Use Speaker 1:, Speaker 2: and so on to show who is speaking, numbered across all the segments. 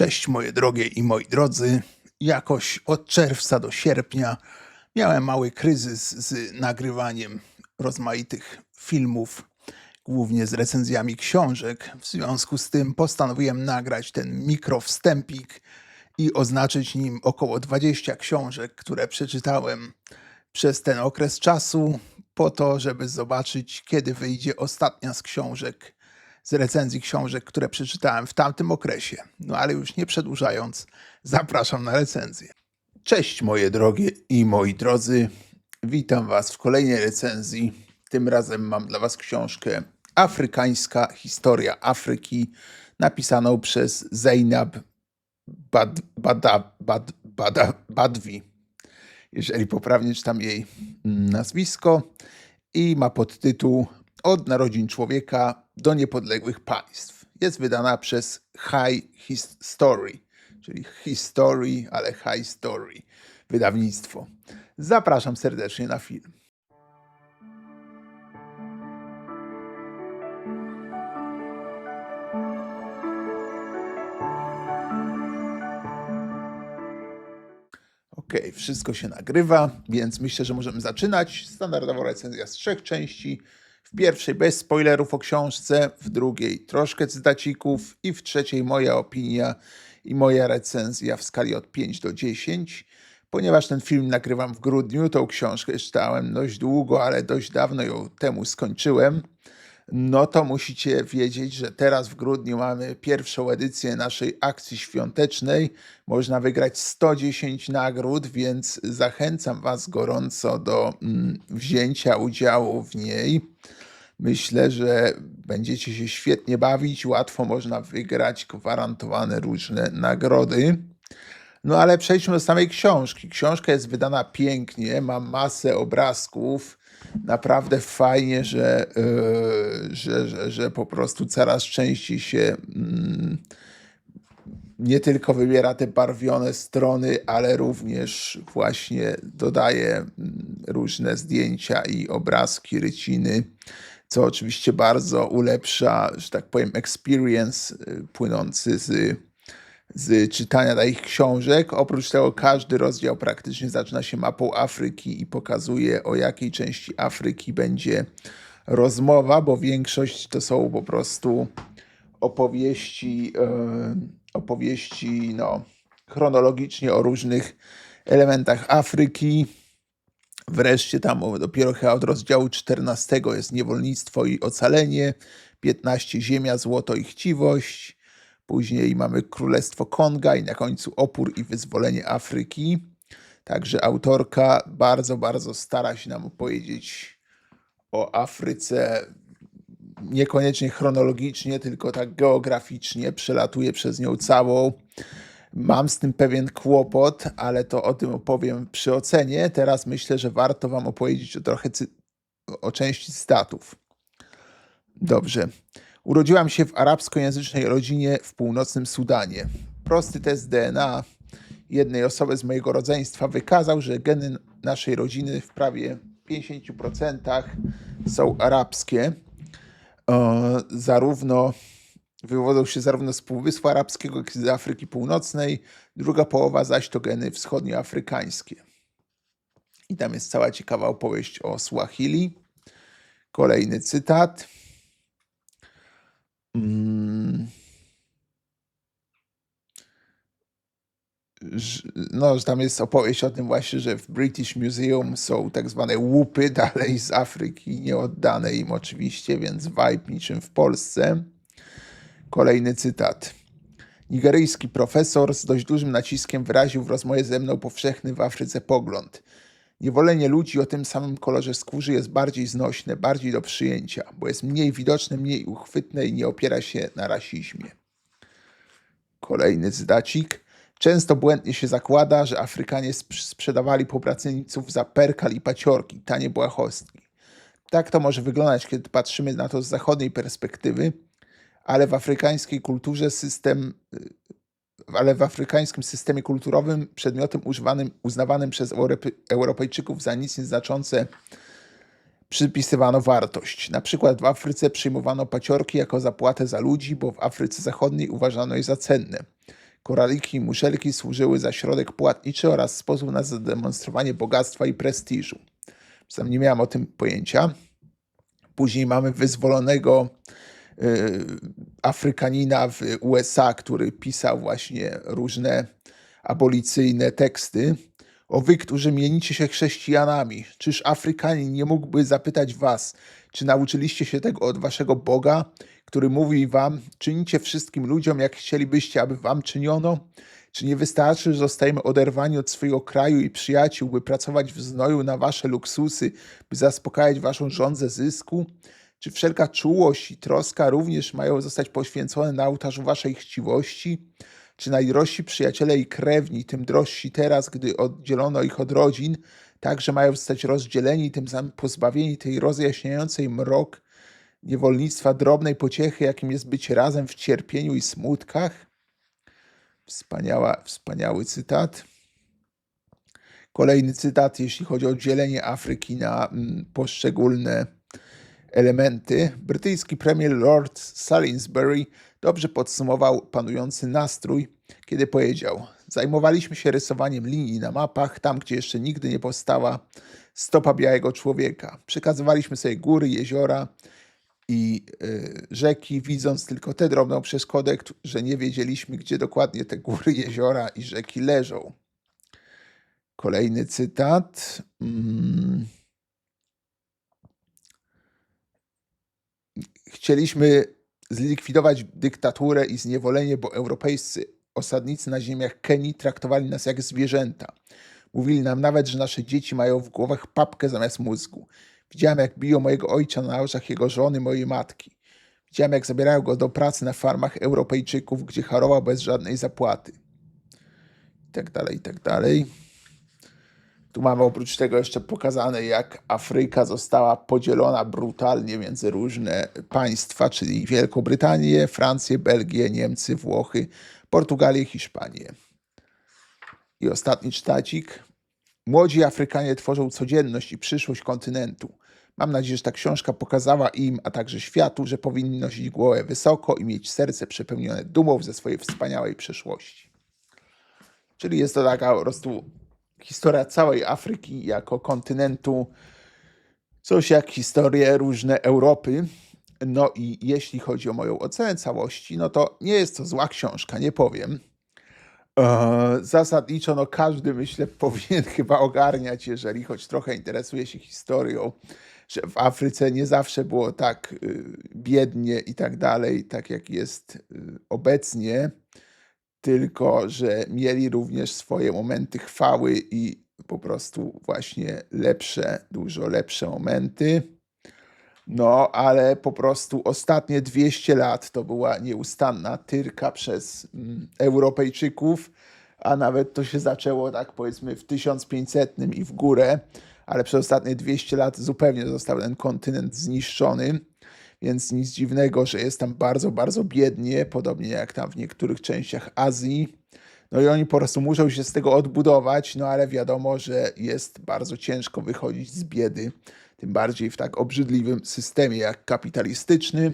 Speaker 1: Cześć moje drogie i moi drodzy. Jakoś od czerwca do sierpnia miałem mały kryzys z nagrywaniem rozmaitych filmów, głównie z recenzjami książek. W związku z tym postanowiłem nagrać ten mikrowstępik i oznaczyć nim około 20 książek, które przeczytałem przez ten okres czasu, po to, żeby zobaczyć, kiedy wyjdzie ostatnia z książek, z recenzji książek, które przeczytałem w tamtym okresie. No ale już nie przedłużając, zapraszam na recenzję. Cześć moje drogie i moi drodzy. Witam Was w kolejnej recenzji. Tym razem mam dla Was książkę Afrykańska historia Afryki, napisaną przez Zainab Bad, Bada, Bad, Bada, Badwi, jeżeli poprawnie czytam jej mm, nazwisko, i ma podtytuł Od narodzin człowieka do niepodległych państw. Jest wydana przez High His Story, czyli History, ale High Story, wydawnictwo. Zapraszam serdecznie na film. Ok, wszystko się nagrywa, więc myślę, że możemy zaczynać. Standardowa recenzja z trzech części. W pierwszej bez spoilerów o książce, w drugiej troszkę cytacików i w trzeciej moja opinia i moja recenzja w skali od 5 do 10. Ponieważ ten film nagrywam w grudniu, tą książkę czytałem dość długo, ale dość dawno ją temu skończyłem no to musicie wiedzieć, że teraz w grudniu mamy pierwszą edycję naszej akcji świątecznej. Można wygrać 110 nagród, więc zachęcam Was gorąco do mm, wzięcia udziału w niej. Myślę, że będziecie się świetnie bawić, łatwo można wygrać gwarantowane różne nagrody. No ale przejdźmy do samej książki. Książka jest wydana pięknie, ma masę obrazków naprawdę fajnie, że, yy, że, że, że po prostu coraz częściej się mm, nie tylko wybiera te barwione strony, ale również właśnie dodaje mm, różne zdjęcia i obrazki, ryciny, co oczywiście bardzo ulepsza, że tak powiem, experience yy, płynący z z czytania takich książek. Oprócz tego każdy rozdział praktycznie zaczyna się mapą Afryki i pokazuje o jakiej części Afryki będzie rozmowa, bo większość to są po prostu opowieści, e, opowieści no, chronologicznie o różnych elementach Afryki. Wreszcie tam dopiero chyba od rozdziału 14 jest niewolnictwo i ocalenie, 15 ziemia, złoto i chciwość, Później mamy Królestwo Konga i na końcu opór i wyzwolenie Afryki. Także autorka bardzo, bardzo stara się nam opowiedzieć o Afryce niekoniecznie chronologicznie, tylko tak geograficznie, przelatuje przez nią całą. Mam z tym pewien kłopot, ale to o tym opowiem przy ocenie. Teraz myślę, że warto Wam opowiedzieć o trochę cy- o części statów. Dobrze. Urodziłam się w arabskojęzycznej rodzinie w północnym Sudanie. Prosty test DNA jednej osoby z mojego rodzeństwa wykazał, że geny naszej rodziny w prawie 50% są arabskie. E, zarówno wywodzą się zarówno z Półwyspu Arabskiego, jak i z Afryki Północnej. Druga połowa zaś to geny wschodnioafrykańskie. I tam jest cała ciekawa opowieść o Swahili. Kolejny cytat. Mm. No, że tam jest opowieść o tym właśnie, że w British Museum są tak zwane łupy dalej z Afryki, nieoddane im oczywiście, więc vibe niczym w Polsce. Kolejny cytat. Nigeryjski profesor z dość dużym naciskiem wyraził w rozmowie ze mną powszechny w Afryce pogląd – Niewolenie ludzi o tym samym kolorze skórzy jest bardziej znośne, bardziej do przyjęcia, bo jest mniej widoczne, mniej uchwytne i nie opiera się na rasizmie. Kolejny zdacik. Często błędnie się zakłada, że Afrykanie sprzedawali popracowniców za perkal i paciorki, tanie błahostki. Tak to może wyglądać, kiedy patrzymy na to z zachodniej perspektywy, ale w afrykańskiej kulturze system ale w afrykańskim systemie kulturowym przedmiotem używanym, uznawanym przez Europejczyków za nic nieznaczące przypisywano wartość. Na przykład w Afryce przyjmowano paciorki jako zapłatę za ludzi, bo w Afryce Zachodniej uważano je za cenne. Koraliki i muszelki służyły za środek płatniczy oraz sposób na zademonstrowanie bogactwa i prestiżu. Sam nie miałem o tym pojęcia. Później mamy wyzwolonego Afrykanina w USA, który pisał właśnie różne abolicyjne teksty. O wy, którzy mienicie się chrześcijanami, czyż Afrykanin nie mógłby zapytać was, czy nauczyliście się tego od waszego Boga, który mówi wam, czynicie wszystkim ludziom, jak chcielibyście, aby wam czyniono? Czy nie wystarczy, że zostajemy oderwani od swojego kraju i przyjaciół, by pracować w znoju na wasze luksusy, by zaspokajać waszą żądzę zysku? Czy wszelka czułość i troska również mają zostać poświęcone na ołtarzu waszej chciwości? Czy najdrożsi przyjaciele i krewni, tym drożsi teraz, gdy oddzielono ich od rodzin, także mają zostać rozdzieleni tym pozbawieni tej rozjaśniającej mrok niewolnictwa drobnej pociechy, jakim jest być razem w cierpieniu i smutkach? Wspaniała, wspaniały cytat. Kolejny cytat, jeśli chodzi o dzielenie Afryki na mm, poszczególne elementy. Brytyjski premier Lord Salisbury dobrze podsumował panujący nastrój, kiedy powiedział: Zajmowaliśmy się rysowaniem linii na mapach, tam gdzie jeszcze nigdy nie powstała stopa białego człowieka. Przekazywaliśmy sobie góry, jeziora i y, rzeki, widząc tylko tę drobną przeszkodę, że nie wiedzieliśmy, gdzie dokładnie te góry, jeziora i rzeki leżą. Kolejny cytat. Mm. Chcieliśmy zlikwidować dyktaturę i zniewolenie, bo europejscy osadnicy na ziemiach Kenii traktowali nas jak zwierzęta. Mówili nam nawet, że nasze dzieci mają w głowach papkę zamiast mózgu. Widziałem, jak biją mojego ojca na oczach jego żony, mojej matki. Widziałem, jak zabierają go do pracy na farmach Europejczyków, gdzie harował bez żadnej zapłaty. I tak dalej, i tak dalej. Tu mamy oprócz tego jeszcze pokazane, jak Afryka została podzielona brutalnie między różne państwa, czyli Wielką Brytanię, Francję, Belgię, Niemcy, Włochy, Portugalię, Hiszpanię. I ostatni czytacik. Młodzi Afrykanie tworzą codzienność i przyszłość kontynentu. Mam nadzieję, że ta książka pokazała im, a także światu, że powinni nosić głowę wysoko i mieć serce przepełnione dumą ze swojej wspaniałej przeszłości. Czyli jest to taka po prostu historia całej Afryki jako kontynentu, coś jak historie różne Europy. No i jeśli chodzi o moją ocenę całości, no to nie jest to zła książka, nie powiem. E, Zasadniczo, no każdy myślę powinien chyba ogarniać, jeżeli choć trochę interesuje się historią, że w Afryce nie zawsze było tak y, biednie i tak dalej, tak jak jest y, obecnie tylko że mieli również swoje momenty chwały i po prostu właśnie lepsze, dużo lepsze momenty. No, ale po prostu ostatnie 200 lat to była nieustanna tyrka przez mm, Europejczyków, a nawet to się zaczęło tak powiedzmy w 1500 i w górę, ale przez ostatnie 200 lat zupełnie został ten kontynent zniszczony. Więc nic dziwnego, że jest tam bardzo, bardzo biednie, podobnie jak tam w niektórych częściach Azji. No i oni po prostu muszą się z tego odbudować, no ale wiadomo, że jest bardzo ciężko wychodzić z biedy, tym bardziej w tak obrzydliwym systemie jak kapitalistyczny.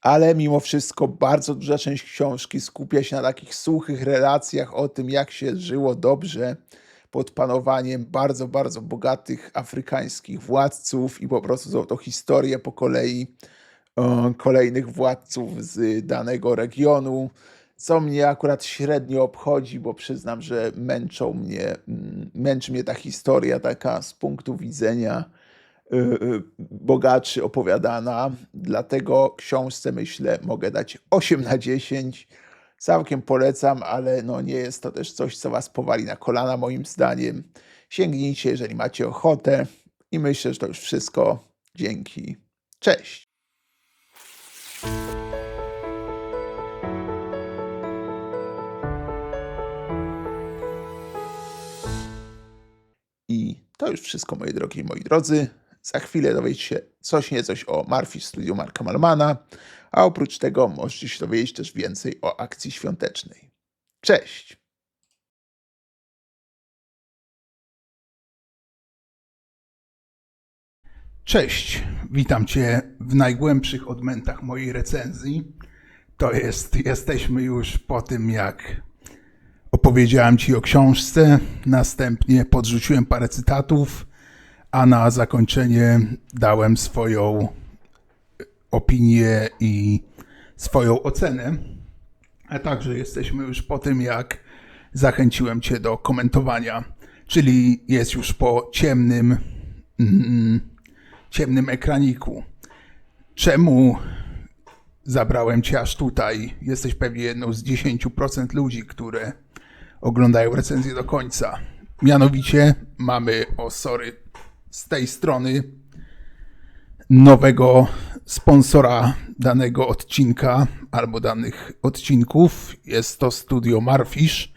Speaker 1: Ale mimo wszystko bardzo duża część książki skupia się na takich suchych relacjach o tym, jak się żyło dobrze pod panowaniem bardzo, bardzo bogatych afrykańskich władców i po prostu są to historie po kolei e, kolejnych władców z danego regionu, co mnie akurat średnio obchodzi, bo przyznam, że męczą mnie, mm, męczy mnie ta historia taka z punktu widzenia y, y, bogaczy opowiadana. Dlatego książce myślę mogę dać 8 na 10. Całkiem polecam, ale no nie jest to też coś, co was powali na kolana moim zdaniem. Sięgnijcie, jeżeli macie ochotę i myślę, że to już wszystko. Dzięki. Cześć. I to już wszystko, moi drogi i moi drodzy. Za chwilę dowiecie się coś niecoś o Marfi w studiu Marka Malmana, a oprócz tego możecie się dowiedzieć też więcej o akcji świątecznej. Cześć! Cześć, witam Cię w najgłębszych odmętach mojej recenzji. To jest, jesteśmy już po tym, jak opowiedziałem Ci o książce, następnie podrzuciłem parę cytatów, a na zakończenie dałem swoją opinię i swoją ocenę. A także jesteśmy już po tym, jak zachęciłem Cię do komentowania, czyli jest już po ciemnym, mm, ciemnym ekraniku. Czemu zabrałem Cię aż tutaj? Jesteś pewnie jedną z 10% ludzi, które oglądają recenzję do końca. Mianowicie mamy, o sorry, z tej strony nowego sponsora danego odcinka albo danych odcinków. Jest to studio Marfish,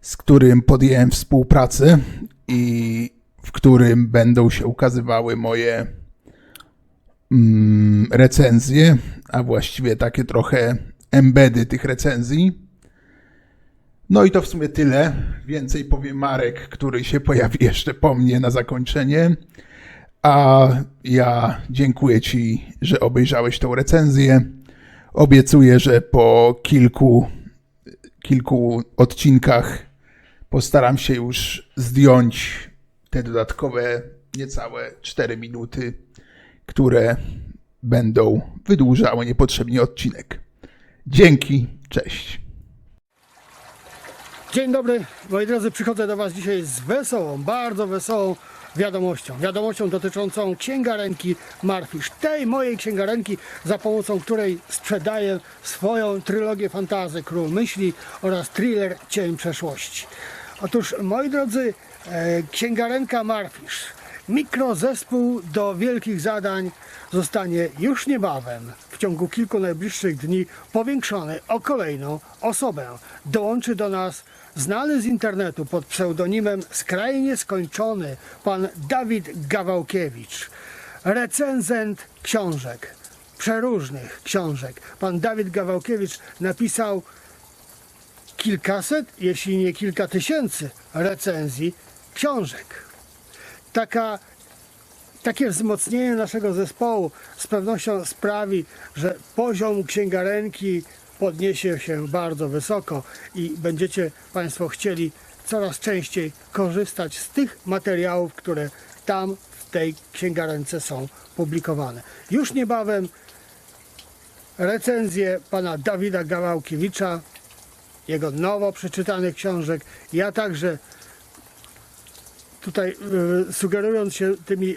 Speaker 1: z którym podjąłem współpracę i w którym będą się ukazywały moje mm, recenzje, a właściwie takie trochę embedy tych recenzji. No i to w sumie tyle. Więcej powie Marek, który się pojawi jeszcze po mnie na zakończenie. A ja dziękuję Ci, że obejrzałeś tą recenzję. Obiecuję, że po kilku, kilku odcinkach postaram się już zdjąć te dodatkowe niecałe 4 minuty, które będą wydłużały niepotrzebnie odcinek. Dzięki, cześć.
Speaker 2: Dzień dobry, moi drodzy, przychodzę do Was dzisiaj z wesołą, bardzo wesołą wiadomością. Wiadomością dotyczącą księgarenki Marfish. Tej mojej księgarenki, za pomocą której sprzedaję swoją trylogię fantazy Król Myśli oraz thriller Cień Przeszłości. Otóż, moi drodzy, e, księgarenka Marfish, mikrozespół do wielkich zadań zostanie już niebawem, w ciągu kilku najbliższych dni, powiększony o kolejną osobę. Dołączy do nas znany z internetu pod pseudonimem skrajnie skończony pan Dawid Gawałkiewicz, recenzent książek, przeróżnych książek. Pan Dawid Gawałkiewicz napisał kilkaset, jeśli nie kilka tysięcy recenzji książek. Taka takie wzmocnienie naszego zespołu z pewnością sprawi, że poziom księgarenki podniesie się bardzo wysoko i będziecie Państwo chcieli coraz częściej korzystać z tych materiałów, które tam w tej księgarence są publikowane. Już niebawem recenzje pana Dawida Gawałkiewicza, jego nowo przeczytanych książek. Ja także tutaj y, sugerując się tymi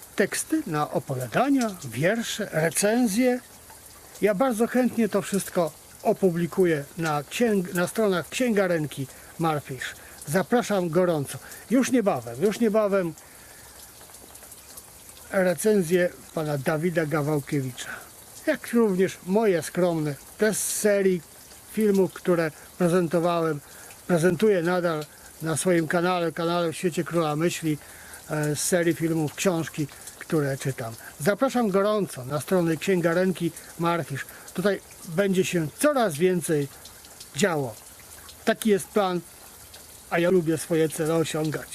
Speaker 2: teksty, na opowiadania, wiersze, recenzje? Ja bardzo chętnie to wszystko opublikuję na, księg, na stronach księgarenki Marfish. Zapraszam gorąco. Już niebawem, już niebawem recenzję pana Dawida Gawałkiewicza. Jak również moje skromne, te z serii filmów, które prezentowałem, prezentuję nadal na swoim kanale, kanale w Świecie Króla Myśli, z serii filmów, książki, które czytam. Zapraszam gorąco na stronę księgarenki Marfisz. Tutaj będzie się coraz więcej działo. Taki jest plan, a ja lubię swoje cele osiągać.